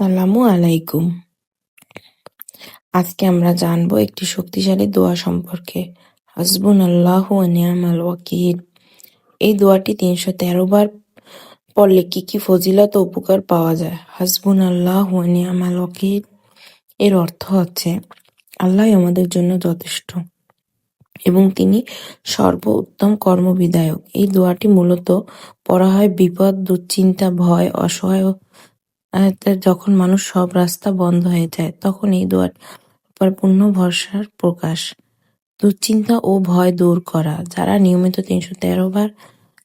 আসসালামু আলাইকুম আজকে আমরা জানব একটি শক্তিশালী দোয়া সম্পর্কে। হাসবুন আল্লাহ নিয়ামাল ওয়াকিল। এই দোয়াটি তিনশো তেরো বার পড়লে কি কি ফজিলত উপকার পাওয়া যায়? হাসবুন আল্লাহ নিয়ামাল ওয়াকিল। এর অর্থ হচ্ছে, আল্লাহ আমাদের জন্য যথেষ্ট এবং তিনি সর্ব উত্তম কর্মবিধায়ক। এই দোয়াটি মূলত পড়া হয় বিপদ, দুশ্চিন্তা, ভয়, অসহায় যখন মানুষ সব রাস্তা বন্ধ হয়ে যায়, তখন এই দোয়ার উপর পূর্ণ ভরসার প্রকাশ। দুশ্চিন্তা ও ভয় দূর করা। যারা নিয়মিত তিনশো তেরো বার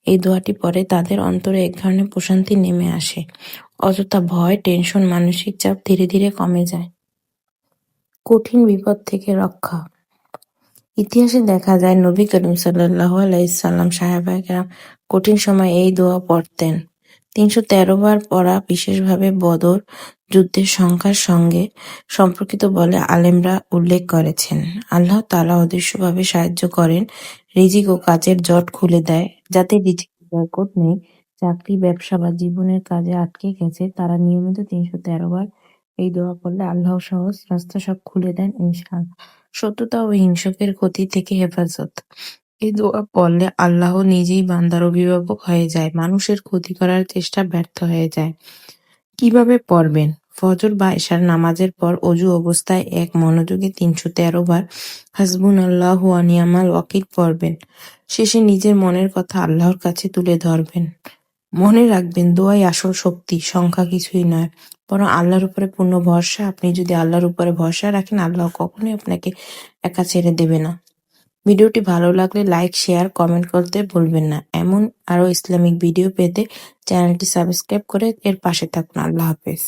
এই দোয়াটি পড়ে, তাদের অন্তরে এক ধরনের প্রশান্তি নেমে আসে। অযথা ভয়, টেনশন, মানসিক চাপ ধীরে ধীরে কমে যায়। কঠিন বিপদ থেকে রক্ষা। ইতিহাসে দেখা যায়, নবী করিম সাল্লাহ আলাইসাল্লাম সাহেবাকেরা কঠিন সময় এই দোয়া পড়তেন। তিনশো তেরো বার পড়া বিশেষভাবে বদর যুদ্ধের সংখ্যার সঙ্গে সম্পর্কিত বলে আলেমরা উল্লেখ করেছেন। আল্লাহ তালা অদৃশ্যভাবে সাহায্য করেন, রিজিক ও কাজের জট খুলে দেয়। যাতে রিজিক বরকত নেই, চাকরি, ব্যবসা বা জীবনের কাজে আটকে গেছে, তারা নিয়মিত তিনশো তেরো বার এই দোয়া করলে আল্লাহ সহজ রাস্তা সব খুলে দেন ইনশাল সত্যতা ও হিংসকের ক্ষতি থেকে হেফাজত। এই দোয়া পড়লে আল্লাহ নিজেই বান্দার অভিভাবক হয়ে যায়, মানুষের ক্ষতি করার চেষ্টা ব্যর্থ হয়ে যায়। কীভাবে পড়বেন? ফজর বা এশার নামাজের পর অজু অবস্থায় এক মনোযোগে তিনশো তেরো বার হাসবুন আল্লাহ আনিয়ামাল ওয়াকিল পড়বেন। শেষে নিজের মনের কথা আল্লাহর কাছে তুলে ধরবেন। মনে রাখবেন, দোয়াই আসল শক্তি, সংখ্যা কিছুই নয়। বরং আল্লাহর উপরে পূর্ণ ভরসা। আপনি যদি আল্লাহর উপরে ভরসা রাখেন, আল্লাহ কখনোই আপনাকে একা ছেড়ে দেবে না। ভিডিওটি ভালো লাগলে লাইক শেয়ার কমেন্ট করতে ভুলবেন না। এমন আরও ইসলামিক ভিডিও পেতে চ্যানেলটি সাবস্ক্রাইব করে এর পাশে থাকুন। আল্লাহ হাফেজ।